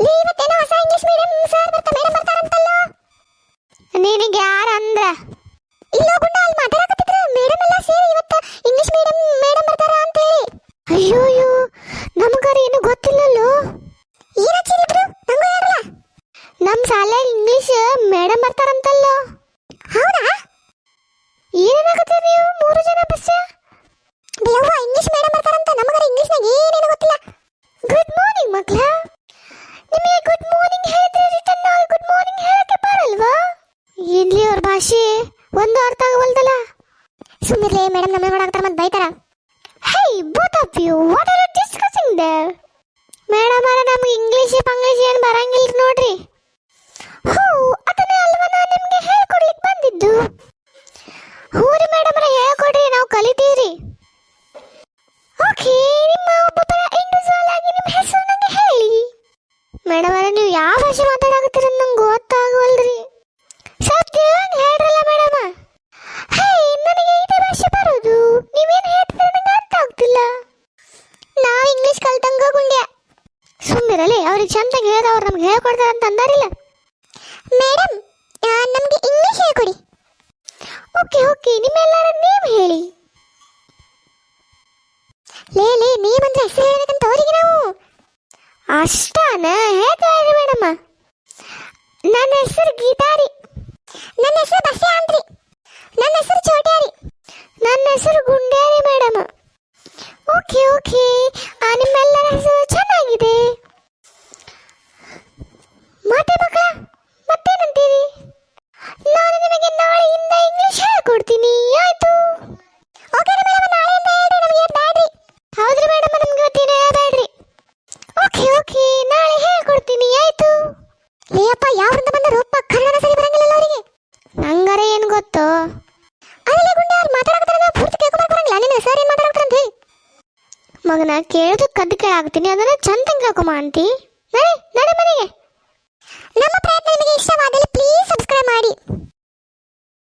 ಲೇ ಇವತ್ತೇನೋ ಹೊಸ ಇಂಗ್ಲಿಷ್ ಮೀಡಿಯಂ ಸರ್ ಬರ್ತಾ ಮೇಡಮ್ ಬರ್ತಾರಂತಲ್ಲ? ನಿನಗೆ ಯಾರು ಅಂದ್ರ? ಇಲ್ಲೋ ಗುಂಡ, ಅಲ್ಲಿ ಮಾತಾಡಕತ್ತಿದ್ರು ಮೇಡಮ್ ಎಲ್ಲ ಸೇರಿ ಇವತ್ತ ಇಂಗ್ಲಿಷ್ ಮೀಡಿಯಂ ಮೇಡಮ್ ಬರ್ತಾರ ಅಂತ ಹೇಳಿ. ಅಯ್ಯೋ ಅಯ್ಯೋ ನಮಗಾರ ಏನು ಗೊತ್ತಿಲ್ಲಲ್ಲೋ? ಏನ್ ಹಚ್ಚಿದ್ರು ನಂಗೂ ಹೇಳಲ್ಲ ನಮ್ ಶಾಲ್ಯಾಗ ಇಂಗ್ಲಿಷ್ ಮೇಡಮ್ ಬರ್ತಾರಂತಲ್ಲ. ಹೌದಾ? ಭಾಷೆ ಒಂದು ಅರ್ಥ ಆಗವಲ್ದಲ್ಲ? ಸುಮ್ಮನೆ ಮೇಡಮ್ ನಮ್ಮ ಮಾಡಾಕ್ತಾರ ಮತ್ತೆ ಬೈತಾರ. Hey both of you what are you discussing there madam ಅರ ನಮ್ಗೆ ಇಂಗ್ಲಿಷ್ ಪಂಗ್ಲಿಷ್ ಏನು ಬರಂಗಿಲ್ಲ ನೋಡ್ರಿ. ಸುಮ್ಮನಿರಲಿ ಅವ್ರಿಗೆ ಚಂದಾಗಿ ಹೇಳದ ಅವ್ರು ನಮ್ಗೆ ಹೇಳ್ಕೊಡ್ತಾರೆ ಅಂತ ಅಂದಾರಿಲ್ಲ. ಮೇಡಮ್ ನಮಗೆ ಇಂಗ್ಲಿಷ್ ಹೇಳ್ಕೊಡಿ. ಓಕೆ ಓಕೆ ನಿಮ್ಮೆಲ್ಲರ ನೇಮ್ ಹೇಳಿ. ಲೇ ಲೇ ನೇಮ್ ಅಂದ್ರೆ ಹೆಸರು ಹೇಳ್ಬೇಕಂತ ಅವರಿಗೆ ನಾವು. ಅಷ್ಟಾನ? ಹೇಳ್ತಾರೆ ಮೇಡಮ್? ನನ್ನ ಹೆಸರು ಗೀತಾರಿ. ನನ್ನ ಹೆಸರು ಬಸ್ಸೆ ಅಂತ್ರಿ ನನ್ನ ಹೆಸರು ಚೋಟ್ಯಾರಿ. ನನ್ನ ಹೆಸರು ಗುಂಡ್ಯಾರಿ ಮೇಡಮ್. ಓಕೆ ಓಕೆ ನಿಮ್ಮೆಲ್ಲರ ಹೆಸರು ಚೆನ್ನಾಗಿದೆ ಮತ್ತೆ ಮಕ್ಕಳ ಮತ್ತೇನಂತೀರಿ ನಾನು ನಿಮಗೆ ನಾಳೆಯಿಂದ ಇಂಗ್ಲಿಷ್ ಹೇಳ್ಕೊಡ್ತೀನಿ ಆಯ್ತು ಓಕೆ ರೀ ಮೇಡಮ್ ನಾಳೆಯಿಂದ ಹೇಳ್ರಿ ನಮಗೆ ಬ್ಯಾಡ್ರಿ ಹೌದ್ರಿ ಮೇಡಮ್ ನಮ್ಗೆ ಇವತ್ತಿನ ಬ್ಯಾಡ್ರಿ ಓಕೆ ಓಕೆ ಹೇಳ್ಕೊಡ್ತೀನಿ ಆಯ್ತು. ಲೇಯಪ್ಪ, ಯಾವ್ರಿಂದ ಬಂದ ರೂಪ ಕನ್ನಡ ಸರಿ ಬರಂಗಿಲ್ಲ ಅವರಿಗೆ? ನಂಗಾರೆ ಏನು ಗೊತ್ತು? ಅದಲ್ಲೇ ಗುಂಡೆ ಅವ್ರು ಮಾತಾಡಕತ್ತಾರ ಪೂರ್ತಿ ಕೇಳ್ಕೊಂಡ್ ಬರಂಗಿಲ್ಲ. ನಿನ್ನ ಸರ್ ಏನು ಮಾತಾಡಕತ್ತಾರ ಅಂತ ಹೇಳಿ. ಮಗನ ಕೇಳೋದು ಕದ್ದು ಕೇಳಾಗ್ತೀನಿ ಅದನ್ನ ಚಂದ ಕೇಳ್ಕೊಂಬ ಅಂತಿ ನಡಿ